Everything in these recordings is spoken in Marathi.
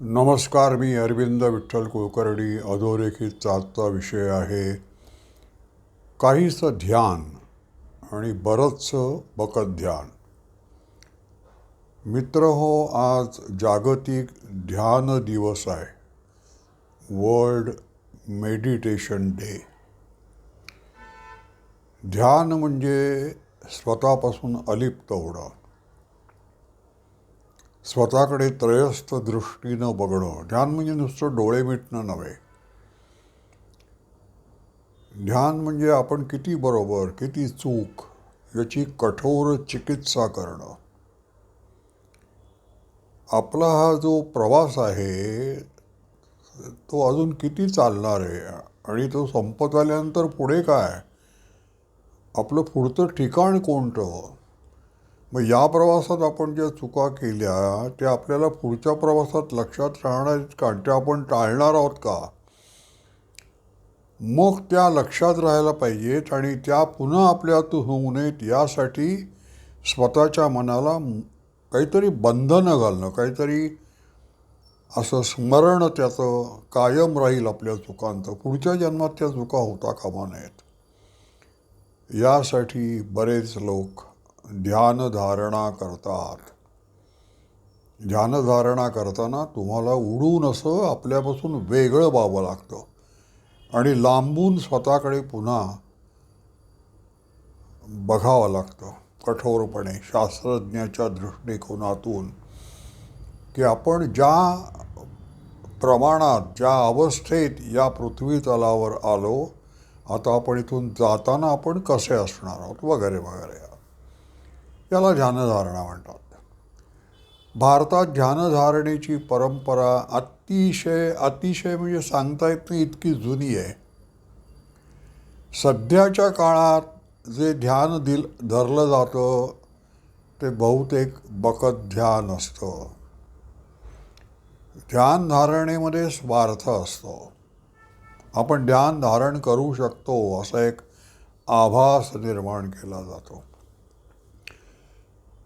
नमस्कार मी अरविंद विठ्ठल कुलकर्णी अधोरेखित आजचा विषय आहे. काहीसं ध्यान आणि बरंचसं बकत ध्यान. मित्र हो आज जागतिक ध्यान दिवस आहे. World meditation day. ध्यान म्हणजे स्वतःपासून अलिप्त होणं. स्वतःकडे त्रयस्थ दृष्टीनं बघणं ध्यान म्हणजे नुसतं डोळे मिटणं नव्हे. ध्यान म्हणजे आपण किती बरोबर किती चूक याची कठोर चिकित्सा करणं. आपला हा जो प्रवास आहे तो अजून किती चालणार आहे? आणि तो संपत आल्यानंतर पुढे काय? आपलं पुढचं ठिकाण कोणतं? मग या प्रवासात आपण ज्या चुका केल्या त्या आपल्याला पुढच्या प्रवासात लक्षात राहणार आहेत का त्या आपण टाळणार आहोत का? मग त्या लक्षात राहायला पाहिजेत आणि त्या पुन्हा आपल्यातून होऊ नयेत यासाठी स्वतःच्या मनाला काहीतरी बंधनं घालणं काहीतरी असं स्मरण त्याचं कायम राहील आपल्या चुकांचं. पुढच्या जन्मात त्या चुका होता कामा नयेत. यासाठी बरेच लोक ध्यानधारणा करतात. ध्यानधारणा करताना तुम्हाला उडून असं आपल्यापासून वेगळं व्हावं लागतं. आणि लांबून स्वतःकडे पुन्हा बघावं लागतं. कठोरपणे शास्त्रज्ञाच्या दृष्टिकोनातून की आपण ज्या प्रमाणात ज्या अवस्थेत या पृथ्वी तलावर आलो आता आपण इथून जाताना आपण कसे असणार आहोत? वगैरे वगैरे. याला ध्यानधारणा म्हणतात. भारतात ध्यानधारणेची परंपरा अतिशय अतिशय म्हणजे सांगता येत नाही इतकी जुनी आहे. सध्याच्या काळात जे ध्यान दिल धरलं जातं ते बहुतेक बकत ध्यान असतं. ध्यानधारणेमध्ये स्वार्थ असतो. आपण ध्यान धारण करू शकतो असा एक आभास निर्माण केला जातो.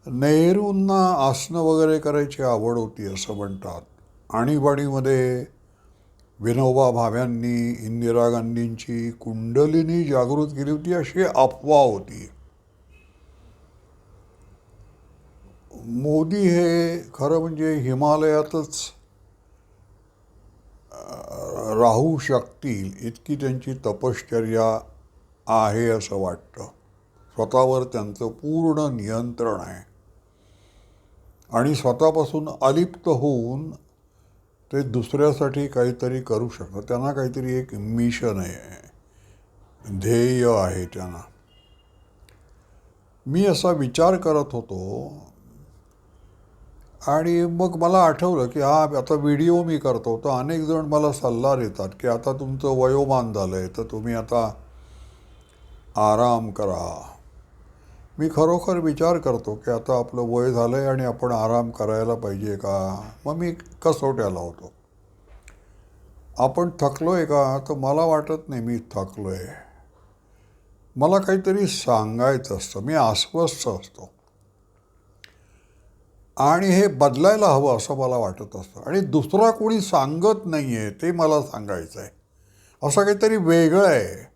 नेहरूंना आसनं वगैरे करायची आवड होती असं म्हणतात. आणीबाणीमध्ये विनोबा भाव्यांनी इंदिरा गांधींची कुंडलिनी जागृत केली होती अशी अफवा होती. मोदी हे खरं म्हणजे हिमालयातच राहू शकतील इतकी त्यांची तपश्चर्या आहे असं वाटतं. स्वतःवर त्यांचं पूर्ण नियंत्रण आहे. आणि स्वतःपासून अलिप्त होऊन ते दुसऱ्यासाठी काहीतरी करू शकतात. त्यांना काहीतरी एक मिशन आहे. ध्येय आहे त्यांना. मी असा विचार करत होतो. आणि मग मला आठवलं की हा आता व्हिडिओ मी करतो तर अनेक जण मला सल्ला देतात की आता तुमचं वयोमान झालं आहे तर तुम्ही आता आराम करा. मी खरोखर विचार करतो की आता आपलं वय झालं आहे आणि आपण आराम करायला पाहिजे का? मग मी कसोट्याला होतो. आपण थकलो आहे का? तर मला वाटत नाही मी थकलो आहे मला काहीतरी सांगायचं असतं. मी अस्वस्थ असतो. आणि हे बदलायला हवं असं मला वाटत असतं. आणि दुसरा कोणी सांगत नाही आहे ते मला सांगायचं आहे असं काहीतरी वेगळं आहे.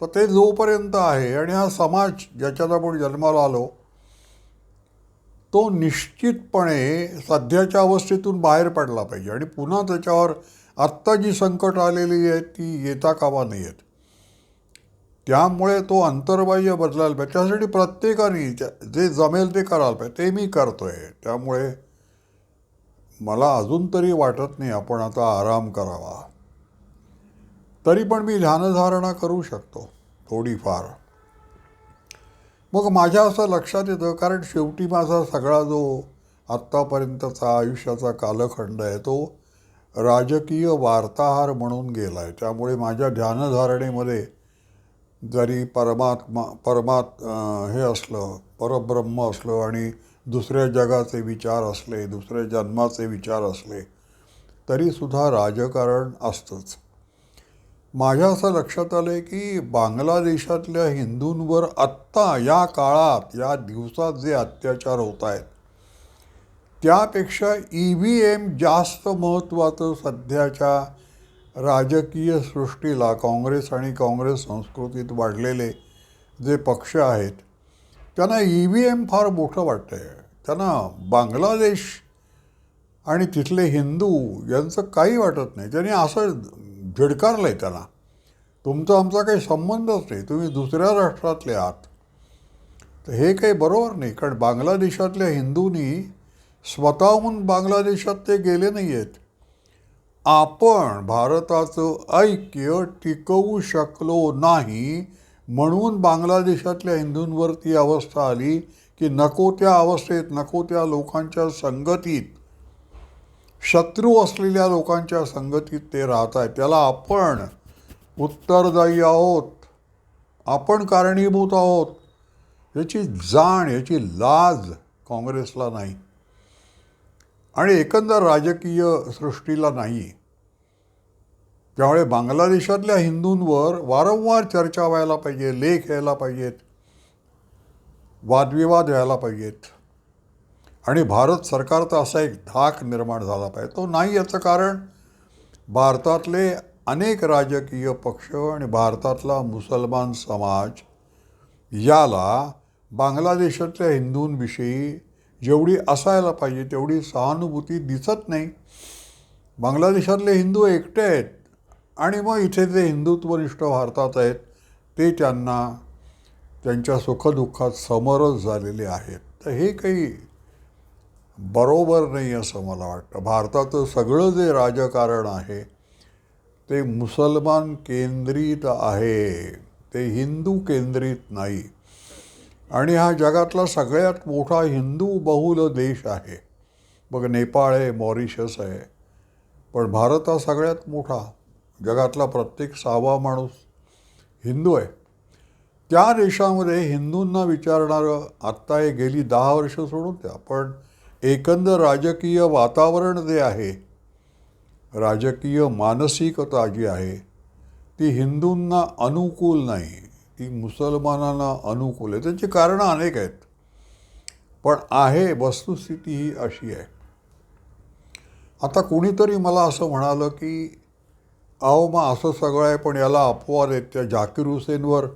तर ते जोपर्यंत आहे आणि हा समाज ज्याच्यात आपण जन्माला आलो तो निश्चितपणे सध्याच्या अवस्थेतून बाहेर पडला पाहिजे. आणि पुन्हा त्याच्यावर आत्ता जी संकट आलेली आहे ती येता कामा नाही आहेत त्यामुळे तो अंतर्बाह्य बदलायला पाहिजे. त्यासाठी प्रत्येकाने जे जमेल ते करायला पाहिजे. ते मी करतो आहे त्यामुळे मला अजून तरी वाटत नाही आपण आता आराम करावा. तरी पण मी ध्यानधारणा करू शकतो थोडीफार. मग माझ्या असं लक्षात येतं कारण शेवटी माझा सगळा जो आत्तापर्यंतचा आयुष्याचा कालखंड आहे तो राजकीय वार्ताहार म्हणून गेला आहे त्यामुळे माझ्या ध्यानधारणेमध्ये जरी परमात्मा परमात हे असलं परब्रह्म असलं आणि दुसऱ्या जगाचे विचार असले दुसऱ्या जन्माचे विचार असले तरीसुद्धा राजकारण असतंच. माझ्या असं लक्षात आलं आहे की बांगलादेशातल्या हिंदूंवर आत्ता या काळात या दिवसात जे अत्याचार होत आहेत त्यापेक्षा ई व्ही एम जास्त महत्त्वाचं सध्याच्या राजकीय सृष्टीला काँग्रेस आणि काँग्रेस संस्कृतीत वाढलेले जे पक्ष आहेत त्यांना ई व्ही एम फार मोठं वाटतं आहे त्यांना बांगलादेश आणि तिथले हिंदू यांचं काही वाटत नाही. त्यांनी असं झिडकारलं आहे त्यांना. तुमचा आमचा काही संबंधच नाही. तुम्ही दुसऱ्या राष्ट्रातले आहात. तर हे काही बरोबर नाही. कारण बांगलादेशातल्या हिंदूंनी स्वतःहून बांगलादेशात ते गेले नाही आहेत आपण भारताचं ऐक्य टिकवू शकलो नाही म्हणून बांगलादेशातल्या हिंदूंवर ती अवस्था आली की नको त्या अवस्थेत नको त्या लोकांच्या संगतीत शत्रू असलेल्या लोकांच्या संगतीत ते राहत आहे त्याला आपण उत्तरदायी आहोत. आपण कारणीभूत आहोत. याची जाण याची लाज काँग्रेसला नाही. आणि एकंदर राजकीय सृष्टीला नाही. त्यामुळे बांगलादेशातल्या हिंदूंवर वारंवार चर्चा व्हायला पाहिजे लेख यायला पाहिजेत वादविवाद व्हायला पाहिजेत. आणि भारत सरकारचा असा एक धाक निर्माण झाला पाहिजे. तो नाही याचं कारण भारतातले अनेक राजकीय पक्ष आणि भारतातला मुसलमान समाज याला बांगलादेशातल्या हिंदूंविषयी जेवढी असायला पाहिजे तेवढी सहानुभूती दिसत नाही. बांगलादेशातले हिंदू एकटे आहेत आणि मग इथे जे हिंदुत्वनिष्ठ भारतात आहेत ते त्यांना त्यांच्या सुखदुःखात समरस झालेले आहेत. तर हे काही बरोबर नाही असं मला वाटतं. भारताचं सगळं जे राजकारण आहे ते मुसलमान केंद्रित आहे ते हिंदू केंद्रित नाही. आणि हा जगातला सगळ्यात मोठा हिंदू बहुल देश आहे. बघ नेपाळ आहे मॉरिशस आहे पण भारत हा सगळ्यात मोठा जगातला प्रत्येक सहावा माणूस हिंदू आहे. त्या देशामध्ये हिंदूंना विचारणारं आत्ता हे गेली दहा वर्ष सोडून द्या पण एकंदर राजकीय वातावरण जे आहे राजकीय मानसिकता जी आहे ती हिंदूंना अनुकूल नाही. ती मुसलमानांना अनुकूल आहे. त्याची कारणं अनेक आहेत. पण आहे वस्तुस्थिती ही अशी आहे. आता कुणीतरी मला असं म्हणालं की अहो मग असं सगळं आहे पण याला अपवाद आहेत. त्या जाकीर हुसेनवर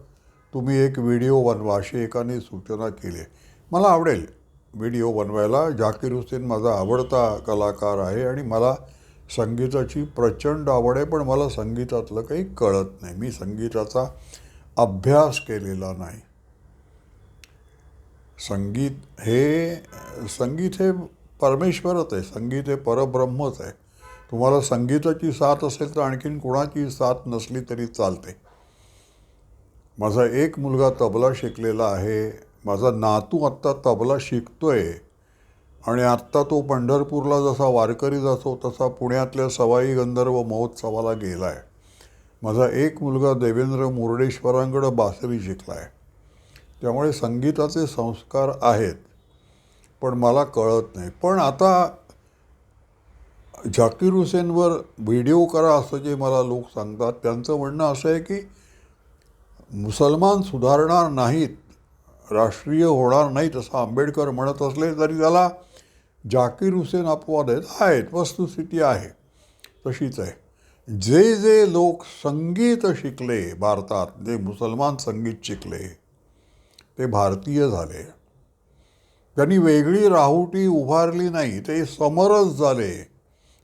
तुम्ही एक व्हिडिओ बनवा अशी एकाने सूचना केली आहे. मला आवडेल. व्हिडिओ बनवायला. जाकीर हुसेन माझा आवडता कलाकार आहे आणि मला संगीताची प्रचंड आवड आहे पण मला संगीतातलं काही कळत नाही. मी संगीताचा अभ्यास केलेला नाही. संगीत हे संगीत हे परमेश्वरच आहे. संगीत हे परब्रह्मच आहे. तुम्हाला संगीताची साथ असेल तर आणखीन कोणाची साथ नसली तरी चालते. माझा एक मुलगा तबला शिकलेला आहे. माझा नातू आत्ता तबला शिकतोय. आणि आत्ता तो पंढरपूरला जसा वारकरी जातो तसा पुण्यातल्या सवाई गंधर्व महोत्सवाला गेला आहे माझा एक मुलगा देवेंद्र मुर्डेश्वरांकडं बासरी शिकला आहे त्यामुळे संगीताचे संस्कार आहेत पण मला कळत नाही. पण आता झाकीर हुसेनवर व्हिडिओ करा असं जे मला लोक सांगतात त्यांचं म्हणणं असं आहे की मुसलमान सुधारणार नाहीत. राष्ट्रीय होणार नाहीत असं आंबेडकर म्हणत असले तरी त्याला जाकीर हुसेन अपवाद आहेत आहेत वस्तुस्थिती आहे तशीच आहे. जे जे लोक संगीत शिकले भारतात जे मुसलमान संगीत शिकले ते भारतीय झाले. त्यांनी वेगळी राहुटी उभारली नाही ते समरस झाले.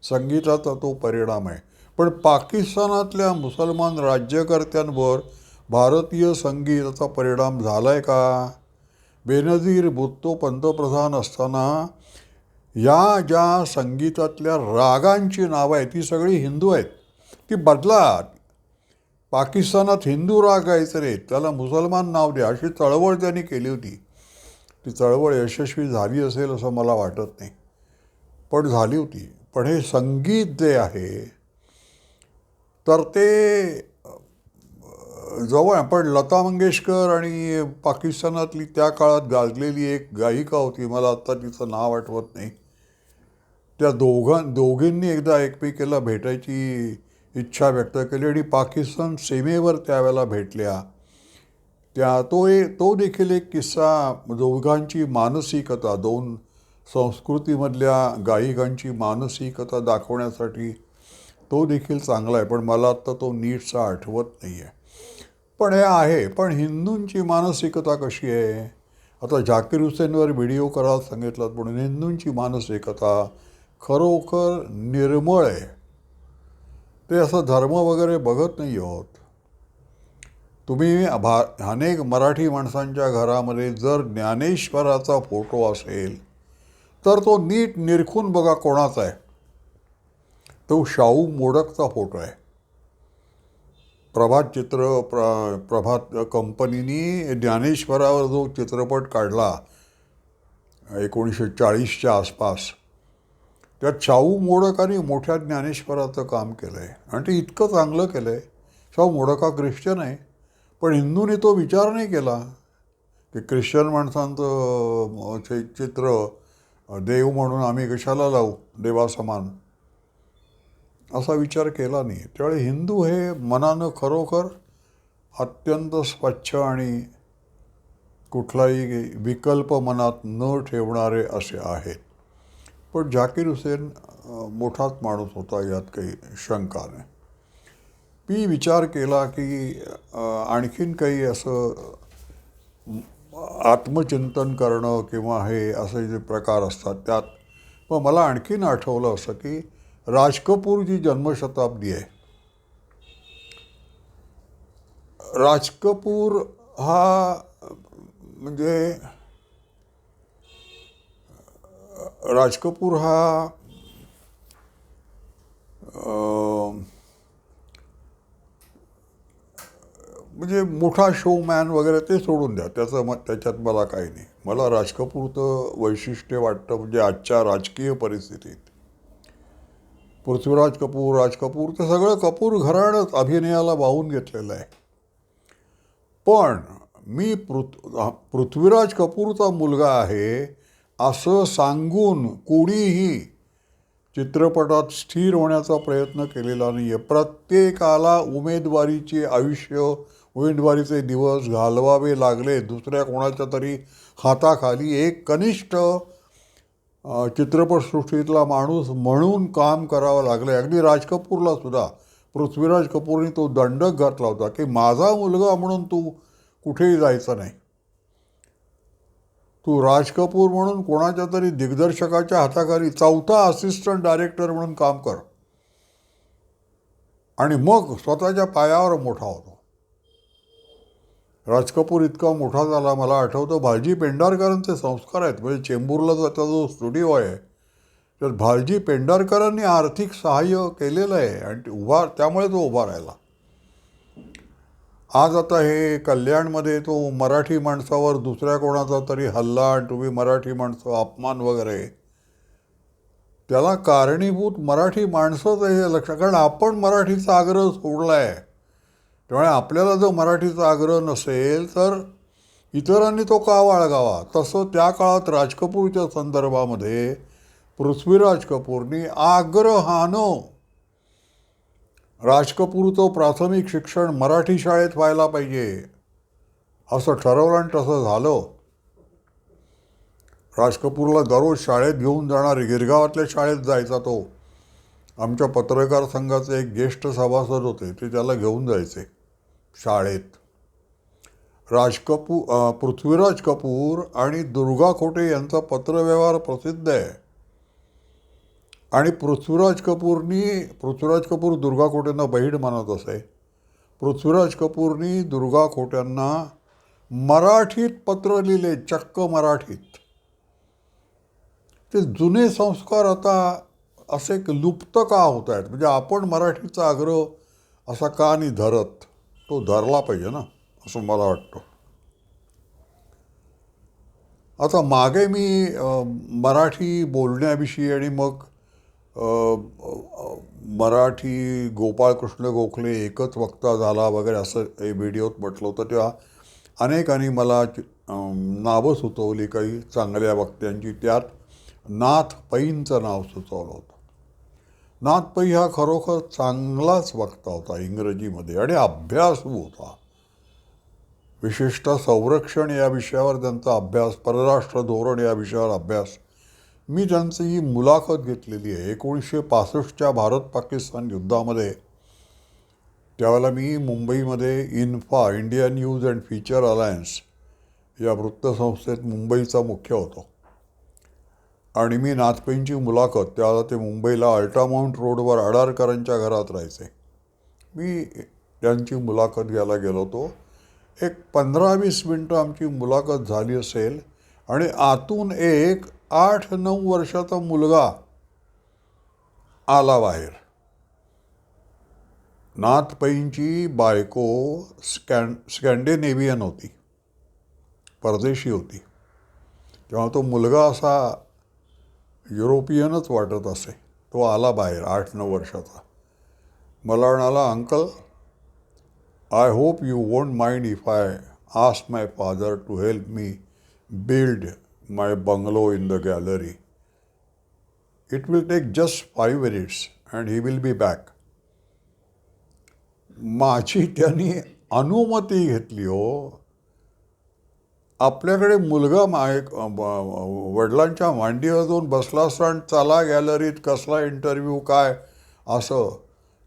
संगीताचा तो परिणाम आहे. पण पाकिस्तानातल्या मुसलमान राज्यकर्त्यांवर भारतीय संगीताचा परिणाम झाला आहे का? बेनजीर भुत्तो पंतप्रधान असताना या ज्या संगीतातल्या रागांची नावं आहेत ती सगळी हिंदू आहेत. ती बदला पाकिस्तानात हिंदू राग गायचे रे. त्याला मुसलमान नाव द्या. अशी चळवळ त्यांनी केली होती. ती चळवळ यशस्वी झाली असेल असं मला वाटत नाही. पण झाली होती. पण हे संगीत जे आहे तर ते जवळ पण लता मंगेशकर आणि पाकिस्तानातली त्या काळात गाजलेली एक गायिका होती. मला आत्ता तिचं नाव आठवत नाही. त्या दोघां दोघींनी एकदा एकमेकीला भेटायची इच्छा व्यक्त केली आणि पाकिस्तान सीमेवर त्यावेळेला भेटल्या. त्या तो ए तो देखील एक किस्सा दोघांची मानसिकता दोन संस्कृतीमधल्या गायिकांची मानसिकता दाखवण्यासाठी तो देखील चांगला आहे. पण मला आत्ता तो नीटसा आठवत नाही आहे पण हे आहे पण हिंदूंची मानसिकता कशी आहे? आता झाकीर हुसेनवर व्हिडिओ करायला सांगितलात म्हणून हिंदूंची मानसिकता खरोखर निर्मळ आहे. ते असं धर्म वगैरे बघत नाही आहोत तुम्ही भा अनेक मराठी माणसांच्या घरामध्ये जर ज्ञानेश्वराचा फोटो असेल तर तो नीट निरखून बघा कोणाचा आहे. तो शाहू मोडकचा फोटो आहे. प्रभात चित्र प्र प्रभात कंपनीनी ज्ञानेश्वरावर जो चित्रपट काढला एकोणीसशे चाळीसच्या आसपास त्यात शाहू मोडकांनी मोठ्या ज्ञानेश्वराचं काम केलं आहे आणि ते इतकं चांगलं केलं आहे शाहू मोडका ख्रिश्चन आहे पण हिंदूने तो विचार नाही केला की ख्रिश्चन माणसांचं चित्र देव म्हणून आम्ही कशाला लावू? देवासमान. असा विचार केला नाही. त्यावेळी हिंदू हे मनानं खरोखर अत्यंत स्वच्छ आणि कुठलाही विकल्प मनात न ठेवणारे असे आहेत. पण झाकीर हुसेन मोठाच माणूस होता यात काही शंका नाही. मी विचार केला की आणखीन काही असं आत्मचिंतन करणं किंवा हे असे जे प्रकार असतात त्यात. मग मला आणखीन आठवलं असं की राज कपूर जी जन्मशताब्दी आहे. राज कपूर हा म्हणजे राज कपूर हा म्हणजे मोठा शोमॅन वगैरे ते सोडून द्या. त्याचं मत त्याच्यात मला काही नाही. मला राज कपूरचं वैशिष्ट्य वाटतं म्हणजे आजच्या राजकीय परिस्थितीत. पृथ्वीराज कपूर राज कपूर ते सगळं कपूर घराणंच अभिनयाला वाहून घेतलेलं आहे. पण मी पृथ पृथ्वीराज कपूरचा मुलगा आहे असं सांगून कोणीही चित्रपटात स्थिर होण्याचा प्रयत्न केलेला नाही आहे प्रत्येकाला उमेदवारीचे आयुष्य उमेदवारीचे दिवस घालवावे लागले. दुसऱ्या कोणाच्या तरी हाताखाली एक कनिष्ठ चित्रपटसृष्टीतला माणूस म्हणून काम करावं लागलं. आहे अगदी राज कपूरला सुद्धा पृथ्वीराज कपूरने तो दंडक घातला होता की माझा मुलगा म्हणून तू कुठेही जायचं नाही. तू राज कपूर म्हणून कोणाच्या तरी दिग्दर्शकाच्या हाताखाली चौथा असिस्टंट डायरेक्टर म्हणून काम कर. आणि मग स्वतःच्या पायावर मोठा होतो. राज कपूर इतका मोठा झाला मला आठवतं भालजी पेंढारकरांचे संस्कार आहेत. म्हणजे चेंबूरला त्याचा जो स्टुडिओ आहे तर भालजी पेंढारकरांनी आर्थिक सहाय्य केलेलं आहे आणि उभा त्यामुळे तो उभा राहिला. आज आता हे कल्याणमध्ये तो मराठी माणसावर दुसऱ्या कोणाचा तरी हल्ला आणि तुम्ही मराठी माणसं अपमान वगैरे त्याला कारणीभूत मराठी माणसंच आहे हे लक्षात कारण आपण मराठीचा आग्रह सोडला आहे त्यामुळे आपल्याला जर मराठीचा आग्रह नसेल तर इतरांनी तो का बाळगावा? तसं त्या काळात राज कपूरच्या संदर्भामध्ये पृथ्वीराज कपूरनी आग्रहानं राज कपूरचं प्राथमिक शिक्षण मराठी शाळेत व्हायला पाहिजे असं ठरवलं आणि तसं झालं. राज कपूरला दररोज शाळेत घेऊन जाणारे गिरगावातल्या शाळेत जायचा तो. आमच्या पत्रकार संघाचे एक ज्येष्ठ सभासद होते ते त्याला घेऊन जायचे. शाळेत. राज कपूर पृथ्वीराज कपूर आणि दुर्गा खोटे यांचा पत्रव्यवहार प्रसिद्ध आहे. आणि पृथ्वीराज कपूरनी पृथ्वीराज कपूर दुर्गा खोटेंना बहीण मानत असे. पृथ्वीराज कपूरनी दुर्गा खोट्यांना मराठीत पत्र लिहिले चक्क मराठीत. ते जुने संस्कार आता असे लुप्त का होत आहेत म्हणजे आपण मराठीचा आग्रह असा का नाही धरत? तो धरला पाहिजे ना असं मला वाटतं. आता मागे मी मराठी बोलण्याविषयी आणि मग मराठी गोपाळकृष्ण गोखले एकच वक्ता झाला वगैरे असं व्हिडिओत म्हटलं होतं तेव्हा अनेकांनी मला नावं सुचवली काही चांगल्या वक्त्यांची. त्यात नाथ पैंचं नाव सुचवलं होतं. नाथ पै हा खरोखर चांगलाच वक्ता होता इंग्रजीमध्ये आणि अभ्यासू होता. विशिष्ट संरक्षण या विषयावर त्यांचा अभ्यास परराष्ट्र धोरण या विषयावर अभ्यास. मी त्यांची ही मुलाखत घेतलेली आहे. एकोणीसशे पासष्टच्या भारत पाकिस्तान युद्धामध्ये. त्यावेळेला मी मुंबईमध्ये INFA India news and feature alliance या वृत्तसंस्थेत मुंबईचा मुख्य होतो. आणि मी नाथपेंची मुलाखत त्याला ते मुंबईला अल्ट्रामाउंट रोडवर अडारकरांच्या घरात राहायचे. मी त्यांची मुलाखत घ्यायला गेलो होतो. एक पंधरा वीस मिनटं आमची मुलाखत झाली असेल आणि आतून एक आठ नऊ वर्षाचा मुलगा आला बाहेर. नाथपैंची बायको स्कॅन स्कॅन्डिनेव्हियन होती परदेशी होती. तेव्हा तो मुलगा असा युरोपियनच वाटत असे. तो आला बाहेर आठ नऊ वर्षाचा. मला म्हणाला uncle I hope you won't mind if I ask my father to help me build my bungalow in the gallery it will take just five minutes and he will be back माझी त्यांनी अनुमती घेतली हो. आपल्याकडे मुलगा माय वडिलांच्या मांडीवर जाऊन बसला असता आणि चला गॅलरीत कसला इंटरव्ह्यू काय? असं.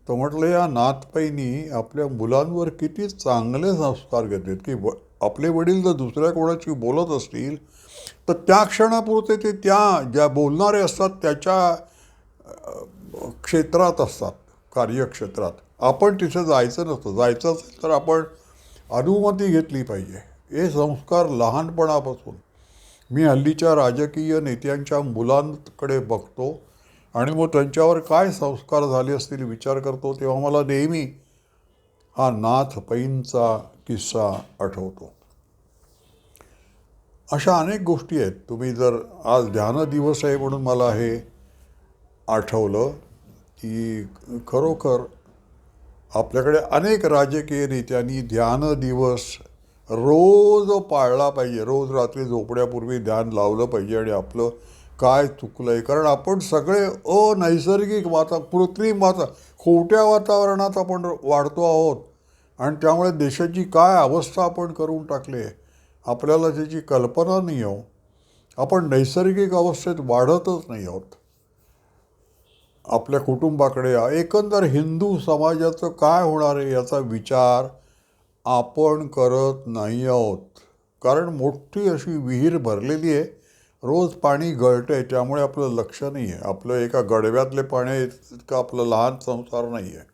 तर म्हटलं या नातपैनी आपल्या मुलांवर किती चांगले संस्कार घेतलेत की व आपले वडील जर दुसऱ्या कोणाची बोलत असतील तर त्या क्षणापुरते ते त्या ज्या बोलणारे असतात त्याच्या क्षेत्रात असतात कार्यक्षेत्रात. आपण तिथे जायचं नसतं. जायचं असेल तर आपण अनुमती घेतली पाहिजे. हे संस्कार लहानपणापासून मी हल्लीच्या राजकीय नेत्यांच्या मुलांकडे बघतो आणि मग त्यांच्यावर काय संस्कार झाले असतील विचार करतो तेव्हा मला नेहमी हा नाथ पैंचा किस्सा आठवतो. अशा अनेक गोष्टी आहेत. तुम्ही जर आज ध्यान दिवस आहे म्हणून मला हे आठवलं की खरोखर आपल्याकडे अनेक राजकीय नेत्यांनी ध्यान दिवस रोज पाळला पाहिजे. रोज रात्री झोपण्यापूर्वी ध्यान लावलं पाहिजे आणि आपलं काय चुकलं आहे कारण आपण सगळे अनैसर्गिक वाता कृत्रिम वाता खोट्या वातावरणात आपण वाढतो आहोत. आणि त्यामुळे देशाची काय अवस्था आपण करून टाकली आहे आपल्याला त्याची कल्पना नाही हो. आपण नैसर्गिक अवस्थेत वाढतच नाही आहोत. आपल्या कुटुंबाकडे एकंदर हिंदू समाजाचं काय होणार आहे याचा विचार आपण करत नाही आहोत. कारण मोठी अशी विहीर भरलेली आहे. रोज पाणी गळतं आहे त्यामुळे आपलं लक्ष नाही आहे. आपलं एका गडव्यातले पाणी इतकं आपलं लहान संसार नाही आहे.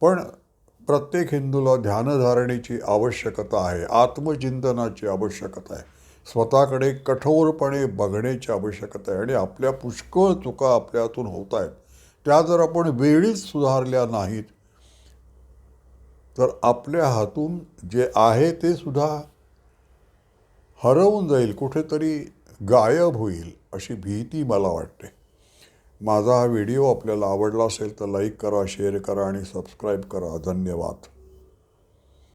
पण प्रत्येक हिंदूला ध्यानधारणेची आवश्यकता आहे आत्मचिंतनाची आवश्यकता आहे. स्वतःकडे कठोरपणे बघण्याची आवश्यकता आहे आणि आपल्या पुष्कळ चुका आपल्यातून होत आहेत. त्या जर आपण वेळीच सुधारल्या नाहीत तर आपल्या हातून जे आहे ते सुद्धा हरवून जाईल कुठेतरी गायब होईल अशी भीती मला वाटते. माझा हा व्हिडिओ आपल्याला आवडला असेल तर लाईक करा शेअर करा आणि सबस्क्राईब करा. धन्यवाद.